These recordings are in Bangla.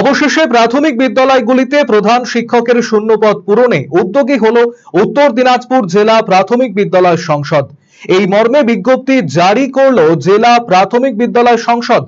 অবশেষে প্রাথমিক বিদ্যালয়গুলিতে প্রধান শিক্ষকের শূন্যপদ পূরণে উদ্যোগী হল উত্তর দিনাজপুর জেলা প্রাথমিক বিদ্যালয় সংসদ। এই মর্মে বিজ্ঞপ্তি জারি করল জেলা প্রাথমিক বিদ্যালয় সংসদ।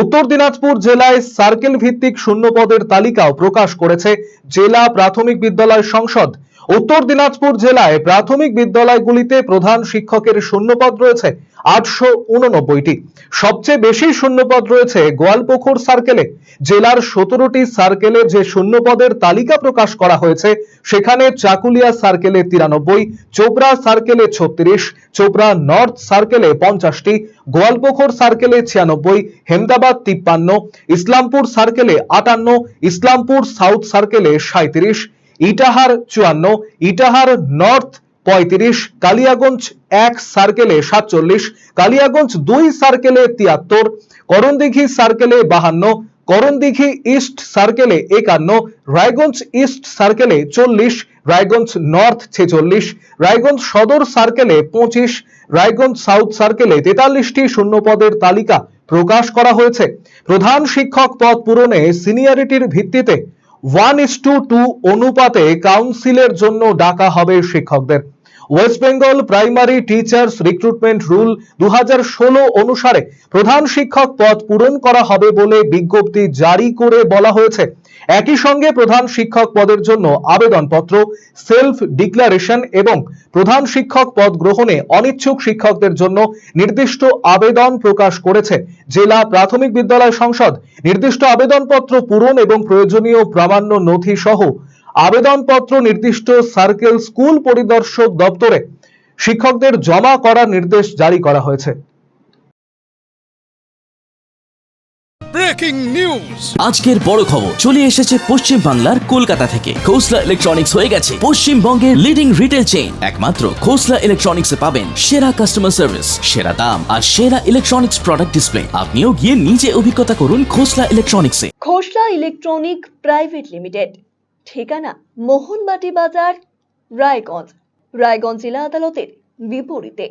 উত্তর দিনাজপুর জেলায় সার্কেল ভিত্তিক শূন্যপদের তালিকাও প্রকাশ করেছে জেলা প্রাথমিক বিদ্যালয় সংসদ। উত্তর দিনাজপুর জেলায় প্রাথমিক বিদ্যালয়গুলিতে প্রধান শিক্ষকের শূন্যপদ রয়েছে আটশো উননব্বইটি। সবচেয়ে বেশি শূন্যপদ রয়েছে গোয়ালপুকুর সার্কেলে। জেলার সতেরোটি সার্কেলে যে শূন্যপদের তালিকা প্রকাশ করা হয়েছে, সেখানে চাকুলিয়া সার্কেলে তিরানব্বই, চোপড়া সার্কেলে ছত্রিশ, চোপড়া নর্থ সার্কেলে পঞ্চাশটি, গোয়ালপুকুর সার্কেলে ছিয়ানব্বই, হেমদাবাদ তিপ্পান্ন, ইসলামপুর সার্কেলে আটান্ন, ইসলামপুর সাউথ সার্কেলে সাঁত্রিশ ইটাহার চুয়ান্ন, ইটাহার নর্থ পঁয়ত্রিশ, কালিয়াগঞ্জ এক সার্কেলে সাতচল্লিশ, কালিয়াগঞ্জ দুই সার্কেলে তিয়াত্তর, করণদিঘি সার্কেলে বাহান্ন, করণদিঘি ইস্ট সার্কেলে একান্ন, রায়গঞ্জ ইস্ট সার্কেলে চল্লিশ, রায়গঞ্জ নর্থ ছেচল্লিশ, রায়গঞ্জ সদর সার্কেলে পঁচিশ, রায়গঞ্জ সাউথ সার্কেলে তেতাল্লিশটি শূন্যপদের তালিকা প্রকাশ করা হয়েছে। প্রধান শিক্ষক পদ পূরণে সিনিয়রিটির ভিত্তিতে ওয়ান ইস টু টু অনুপাতে কাউন্সিলের জন্য ডাকা হবে শিক্ষকদের। West Bengal primary teachers recruitment rule দু অনুসারে প্রধান শিক্ষক পদ পূরণ করা হবে বলে বিজ্ঞপ্তি জারি করে বলা হয়েছে। একই সঙ্গে প্রধান শিক্ষক পদের জন্য আবেদনপত্র সেলফ ডিক্লারেশন এবং প্রধান শিক্ষক পদ গ্রহণে অনিচ্ছুক শিক্ষকদের জন্য নির্দিষ্ট আবেদন প্রকাশ করেছে। জেলা প্রাথমিক বিদ্যালয় সংসদ নির্দিষ্ট আবেদনপত্র পূরণ এবং প্রয়োজনীয় প্রামাণ্য নথি সহ আবেদনপত্র নির্দিষ্ট সার্কেল স্কুল পরিদর্শক দপ্তরে শিক্ষকদের জমা করার নির্দেশ জারি করা হয়েছে। Breaking news. আজকের বড় খবর চলে এসেছে পশ্চিম বাংলার কলকাতা থেকে। খোসলা ইলেকট্রনিক্স হয়ে গেছে পশ্চিমবঙ্গের লিডিং রিটেল চেইন একমাত্র খোসলা ইলেকট্রনিক্সে পাবেন সেরা কাস্টমার সার্ভিস সেরা দাম আর সেরা ইলেকট্রনিক্স প্রোডাক্ট ডিসপ্লে আপনিও গিয়ে নিজে অভিজ্ঞতা করুন Khosla ইলেকট্রনিক্সে। Khosla electronic private limited. ঠিকানা মোহনবাটি বাজার রায়গঞ্জ। রায়গঞ্জ জেলা আদালতের বিপরীতে।